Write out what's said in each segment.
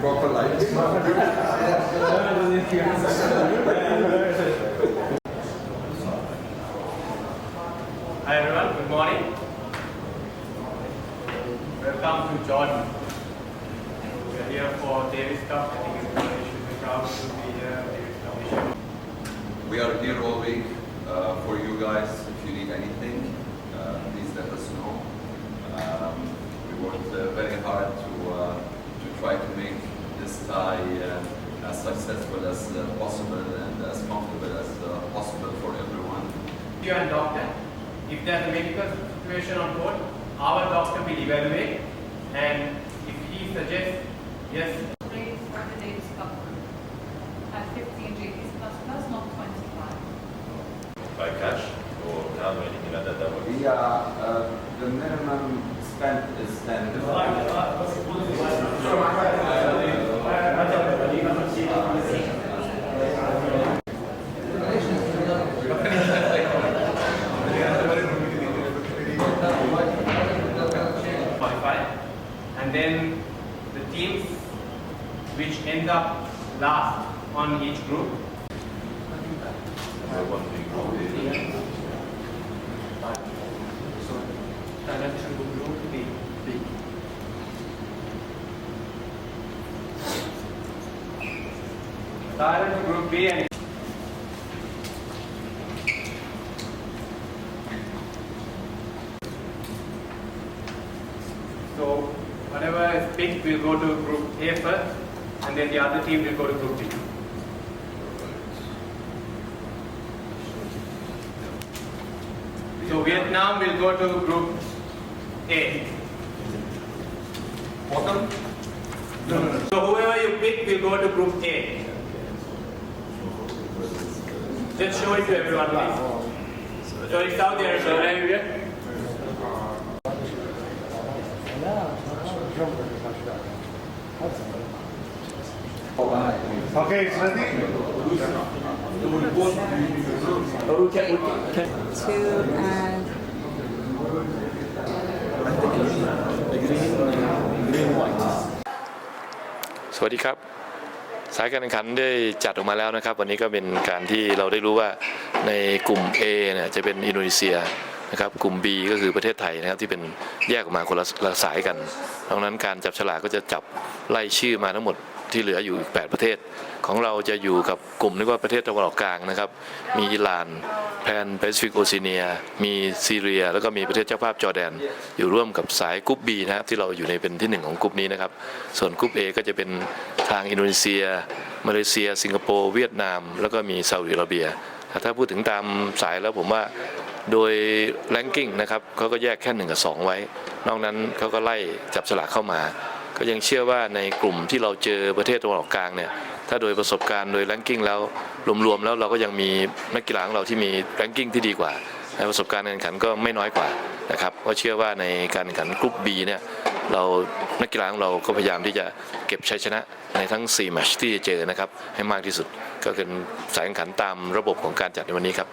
proper light. Hi everyone, good morning. Welcome to Jordan. We are here for Davis Cup. I think everybody should be proud to be here. Davis Cup. We are here all week uh, for you guys. If you need anything, uh, please let us know. Um, we worked uh, very hard to uh, to try to make this tie uh, as successful as uh, possible and as comfortable as uh, possible for everyone. If you are a doctor, if there's a medical situation on board, our doctor will evaluate and if he suggests, yes, Rates for the Davis Cup at 15 JPs plus plus, not 25. by cash or how many you know that that would Yeah, uh, the minimum spent is 10. and then the teams which end up last on each group. Silent group B and So whatever is picked will go to group A first and then the other team will go to group B. So Vietnam will go to group A. Bottom? So whoever you pick will go to group A. Just show it to everyone, please. So it's Saudi Arabia. Okay, it's ready? two and สวัสดีครับ สายการแข่งขันได้จัดออกมาแล้วนะครับ วันนี้ก็เป็นการที่เราได้รู้ว่าในกลุ่ม A เนี่ยจะเป็นอินโดนีเซียนะครับกลุ่ม B ก็คือประเทศไทยนะครับที่เป็นแยกออกมาคนละละสายกันดังนั้นการจับฉลากก็จะจับไล่ชื่อมาทั้งหมด ที่เหลืออยู่อีก 8 ประเทศ ของเราจะอยู่กับกลุ่มเรียกว่าประเทศตะวันออกกลางนะครับ มีอิหร่านแพนแปซิฟิกโอเชียเนีย มีซีเรีย แล้วก็มีประเทศเจ้าภาพจอร์แดน อยู่ร่วมกับสายกรุ๊ป B นะครับที่เราอยู่ในเป็นที่หนึ่งของกลุ่มนี้นะครับ ส่วนกรุ๊ป A ก็จะเป็นทางอินโดนีเซีย มาเลเซีย สิงคโปร์เวียดนาม แล้วก็มีซาอุดิอาระเบีย ถ้าพูดถึงตามสายแล้วผมว่าโดยแรงกิ้งนะครับเขาก็แยกแค่1กับ2 ไว้ นอกนั้นเขาก็ไล่จับฉลากเข้ามา ก็ยังเชื่อว่าในกลุ่มที่เราเจอประเทศตะวันออกกลางเนี่ยถ้าโดยประสบการณ์โดยแรงกิ้งแล้วรวมๆแล้วเราก็ยังมีนักกีฬาของเราที่มีแรงกิ้งที่ดีกว่าและประสบการณ์การแข่งขันก็ไม่น้อยกว่านะครับก็เชื่อว่าในการแข่งขันกลุ่ม B เนี่ยเรานักกีฬาของเราก็พยายามที่จะเก็บชัยชนะในทั้ง 4 แมตช์ที่จะเจอนะครับให้มากที่สุดก็เป็นสายแข่งขันตามระบบของการจัดในวันนี้ครับ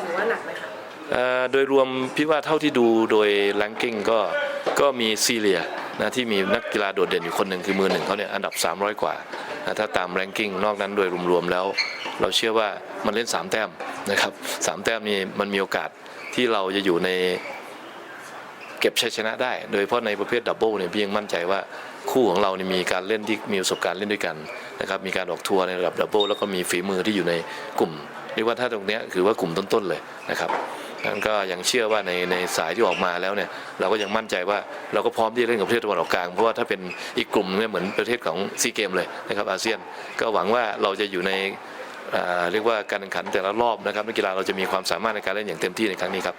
ถือว่าหนักไหมคะ โดยรวมพี่ว่าเท่าที่ดูโดยแรงกิ้งก็ก็มีซีเรียนะที่มีนักกีฬาโดดเด่นอยู่คนหนึ่งคือมือหนึ่งเขาเนี่ยอันดับ 300 กว่านะถ้าตามแรงกิ้งนอกนั้นโดยรวมๆแล้ว เราเชื่อว่ามันเล่น 3 แต้มนะครับสามแต้มนี่มันมีโอกาสที่เราจะอยู่ในเก็บชัยชนะได้ โดยเฉพาะในประเภทดับเบิลเนี่ยพี่ยังมั่นใจว่าคู่ของเราเนี่ยมีการเล่นที่มีประสบการณ์เล่นด้วยกันนะครับมีการออกทัวร์ในระดับดับเบิลแล้วก็มีฝีมือที่อยู่ในกลุ่มเรียกว่าถ้าตรงนี้คือว่ากลุ่มต้นๆเลยนะครับ นั้นก็ยังเชื่อว่าในในสายที่ออกมาแล้วเนี่ยเราก็ยังมั่นใจว่าเราก็พร้อมที่จะเล่นกับประเทศตะวันออกกลางเพราะว่าถ้าเป็นอีกกลุ่มเนี่ยเหมือนประเทศของซีเกมเลยนะครับอาเซียนก็หวังว่าเราจะอยู่ในเอ่อเรียกว่าการแข่งขันแต่ละรอบนะครับนักกีฬาเราจะมีความสามารถในการเล่นอย่างเต็มที่ในครั้งนี้ครับ